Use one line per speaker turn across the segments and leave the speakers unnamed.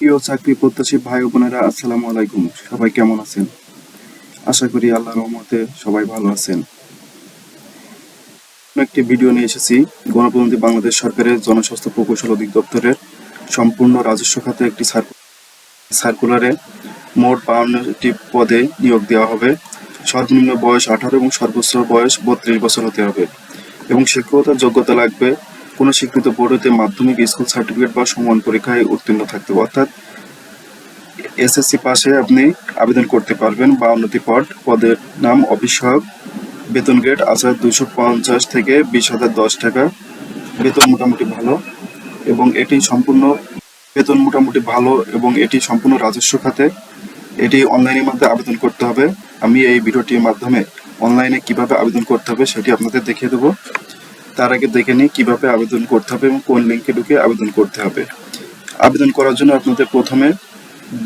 প্রিয় চাকরি প্রত্যাশী ভাই বোনেরা, আসসালামু আলাইকুম। সবাই কেমন আছেন? আশা করি আল্লাহর রহমতে সবাই ভালো আছেন। একটি ভিডিও নিয়ে এসেছি। গণপ্রজাতন্ত্রী বাংলাদেশ সরকারের জনস্বাস্থ্য প্রকৌশল অধিদপ্তরের সম্পূর্ণ রাজস্ব খাতে একটি সার্কুলারে মোট বাউন্নটি পদে নিয়োগ দেওয়া হবে। সর্বনিম্ন বয়স আঠারো এবং সর্বোচ্চ বয়স বত্রিশ বছর হতে হবে এবং শিক্ষকতার যোগ্যতা লাগবে কোনো স্বীকৃত বোর্ড হতে মাধ্যমিক স্কুল সার্টিফিকেট বা সমান পরীক্ষায় উত্তীর্ণ থাকতে হবে। অর্থাৎ এসএসসি পাশে আপনি আবেদন করতে পারবেন বা উন্নতি পদ পদের নাম অফিস সহায়ক বেতন গ্রেড আছে দুশো পঞ্চাশ থেকে বিশ হাজার দশ টাকা। বেতন মোটামুটি ভালো এবং এটি সম্পূর্ণ বেতন মোটামুটি ভালো এবং এটি সম্পূর্ণ রাজস্ব খাতে। এটি অনলাইনের মাধ্যমে আবেদন করতে হবে। আমি এই ভিডিওটির মাধ্যমে অনলাইনে কীভাবে আবেদন করতে হবে সেটি আপনাদের দেখিয়ে দেবো। তার আগে দেখে নিই কীভাবে আবেদন করতে হবে এবং কোন লিঙ্কে ঢুকে আবেদন করতে হবে। আবেদন করার জন্য আপনাদের প্রথমে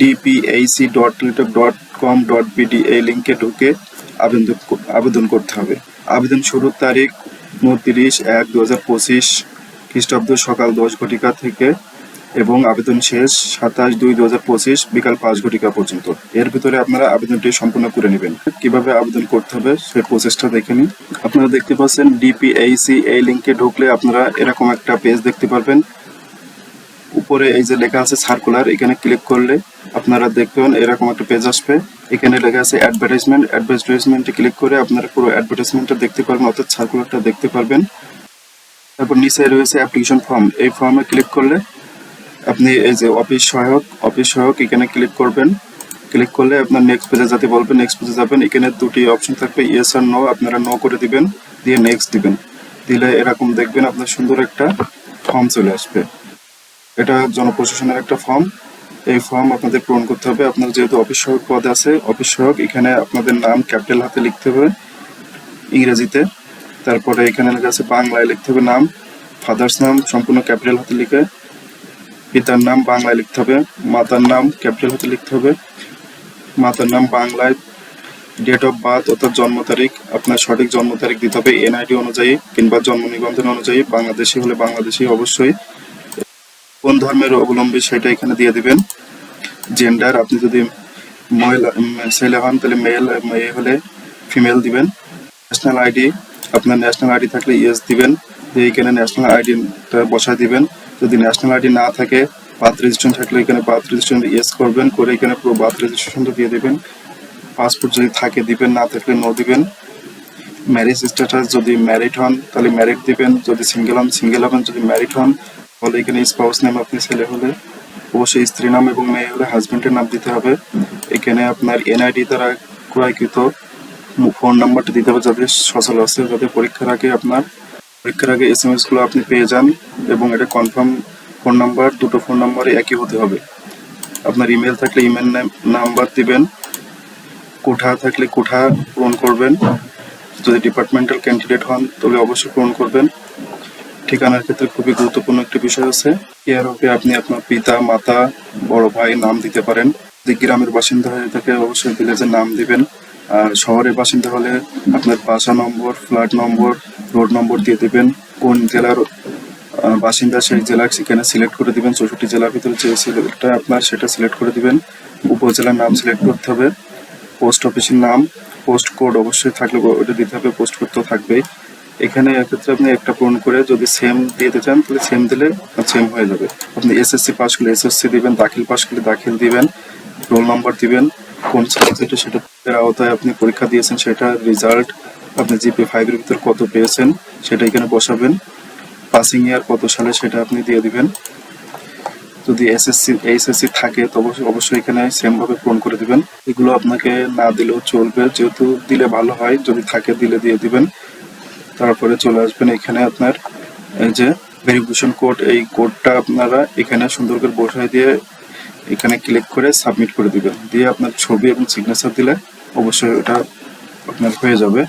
ডিপিএইসি ডট লিটক ডট কম ডট বিডি এই লিঙ্কে ঢুকে আবেদন আবেদন করতে হবে। আবেদন শুরুর তারিখ উনত্রিশ এক দু হাজার পঁচিশ খ্রিস্টাব্দ সকাল দশ ঘটিকা থেকে এবং আবেদন শেষ সাতাশ দুই দু হাজার পঁচিশ, বিকাল পাঁচ ঘটিকা পর্যন্ত। এর ভিতরে আপনারা আবেদনটি সম্পূর্ণ করে নেবেন। কীভাবে আবেদন করতে হবে সেই প্রসেসটা দেখে নিন। আপনারা দেখতে পাচ্ছেন ডিপিএইসি এই লিঙ্কে ঢুকলে আপনারা এরকম একটা পেজ দেখতে পারবেন। উপরে এই যে লেখা আছে সার্কুলার এখানে ক্লিক করলে আপনারা দেখবেন এরকম একটা পেজ আসবে। এখানে লেখা আছে অ্যাডভার্টাইজমেন্ট অ্যাডভার্টাইজমেন্টে ক্লিক করে আপনারা পুরো অ্যাডভার্টাইজমেন্টটা দেখতে পারবেন, অর্থাৎ সার্কুলারটা দেখতে পারবেন। তারপর নিচে রয়েছে অ্যাপ্লিকেশন ফর্ম এই ফর্মে ক্লিক করলে আপনি এই যে অফিস সহায়ক অফিস সহায়ক, এখানে ক্লিক করবেন। ক্লিক করলে আপনার নেক্সট পেজে যাতে বলবেন নেক্সট পেজে যাবেন, এখানে দুটি অপশন থাকবে ইয়েস আর নো আপনারা নো করে দিবেন, দিয়ে নেক্সট দিবেন। দিলে এরকম দেখবেন আপনার সুন্দর একটা ফর্ম চলে আসবে। এটা জনপ্রশাসনের একটা ফর্ম এই ফর্ম আপনাদের পূরণ করতে হবে। আপনার যেহেতু অফিস সহায়ক পদ আছে, অফিস সহায়ক, এখানে আপনাদের নাম ক্যাপিটাল হাতে লিখতে হবে ইংরেজিতে। তারপরে এখানে লেখা আছে, বাংলায় লিখতে হবে নাম ফাদার্স নাম, সম্পূর্ণ ক্যাপিটাল হাতে লিখে পিতার নাম বাংলায় লিখতে হবে, মাতার নাম ক্যাপিটাল হাতে লিখতে হবে। মাতার নাম বাংলায় ডেট অফ বার্থ অর্থাৎ জন্ম তারিখ, আপনার সঠিক জন্ম তারিখ দিতে হবে এনআইডি অনুযায়ী কিংবা জন্ম নিবন্ধন অনুযায়ী। বাংলাদেশি হলে বাংলাদেশি অবশ্যই। কোন ধর্মের অবলম্বী সেটা এখানে দিয়ে দিবেন। জেন্ডার আপনি যদি মহিলা ছেলে হন, তাহলে মেল মেয়ে হলে ফিমেল দিবেন। ন্যাশনাল আইডি আপনার ন্যাশনাল আইডি থাকলে ইয়েস দিবেন। এইখানে ন্যাশনাল আইডিটা বসায় দিবেন। যদি ন্যাশনাল আইডি না থাকে বার্থ রেজিস্ট্রেশন থাকলে এখানে বার্থ রেজিস্ট্রেশন ইয়েস করবেন, করে এখানে পুরো বার্থ রেজিস্ট্রেশনটা দিয়ে দেবেন। পাসপোর্ট যদি থাকে দিবেন, না থাকলে নো দিবেন। ম্যারেজ স্ট্যাটাস যদি ম্যারিড হন, তাহলে ম্যারিড দিবেন। যদি সিঙ্গেল হন সিঙ্গেল হবেন। যদি ম্যারিড হন, তাহলে এখানে স্পাউস নেম আপনি ছেলে হলে অবশ্যই স্ত্রী নাম এবং মেয়ে হলে হাজবেন্ডের নাম দিতে হবে। এখানে আপনার এনআইডি দ্বারা ক্রয়কৃত ফোন নাম্বারটা দিতে হবে যাদের সচল আছে যাতে পরীক্ষার আগে আপনার পরীক্ষার আগে এস এম এসগুলো আপনি পেয়ে যান এবং এটা কনফার্ম ফোন নাম্বার দুটো ফোন নাম্বারে একই হতে হবে। আপনার ইমেল থাকলে ইমেল নাম্বার দিবেন, কোঠা থাকলে কোঠা পূরণ করবেন। যদি ডিপার্টমেন্টাল ক্যান্ডিডেট হন তবে অবশ্যই পূরণ করবেন। ঠিকানার ক্ষেত্রে খুবই গুরুত্বপূর্ণ একটি বিষয় আছে এর হবে আপনি আপনার পিতা, মাতা, বড় ভাই নাম দিতে পারেন। যদি গ্রামের বাসিন্দা হয়ে থাকে, অবশ্যই ভিলেজের নাম দিবেন। শহরের বাসিন্দা হলে আপনার বাসা নম্বর, ফ্ল্যাট নম্বর, রোড নম্বর দিয়ে দেবেন। কোন জেলার বাসিন্দা সেই জেলা সেখানে সিলেক্ট করে দিবেন। চৌষট্টি জেলার ভিতরে যে সিলেক্টটা আপনার, সেটা সিলেক্ট করে দিবেন। উপজেলার নাম সিলেক্ট করতে হবে। পোস্ট অফিসের নাম, পোস্ট কোড অবশ্যই থাকলে ওটা দিতে হবে। পোস্ট কোড তো থাকবেই। এখানে এক্ষেত্রে আপনি একটা পূরণ করে যদি সেম দিতে চান, তাহলে সেম দিলে সেম হয়ে যাবে। আপনি এসএসসি পাস করলে এসএসসি দিবেন, দাখিল পাস করলে দাখিল দিবেন রোল নাম্বার দিবেন। কোন সাবজেক্টে সেটা আওতায় আপনি পরীক্ষা দিয়েছেন, সেটা রেজাল্ট আপনি জিপি ফাইভের ভিতর কত পেয়েছেন, সেটা এখানে বসাবেন। পাসিং ইয়ার কত সালে সেটা আপনি দিয়ে দিবেন। যদি এসএসসি এইচএসসি থাকে, তো অবশ্যই এখানে সেম ভাবে পূরণ করে দিবেন। এগুলো আপনাকে না দিলেও চলবে, যেহেতু দিলে ভালো হয়, যদি থাকে দিলে দিয়ে দিবেন। তারপরে চলে আসবেন এখানে আপনার, এই যে ভেরিফিকেশন কোড এই কোডটা আপনারা এখানে সুন্দর করে বসায় দিয়ে এখানে ক্লিক করে সাবমিট করে দিবেন। দিয়ে আপনার ছবি এবং সিগনেচার দিলে অবশ্যই ওটা আপনার হয়ে যাবে।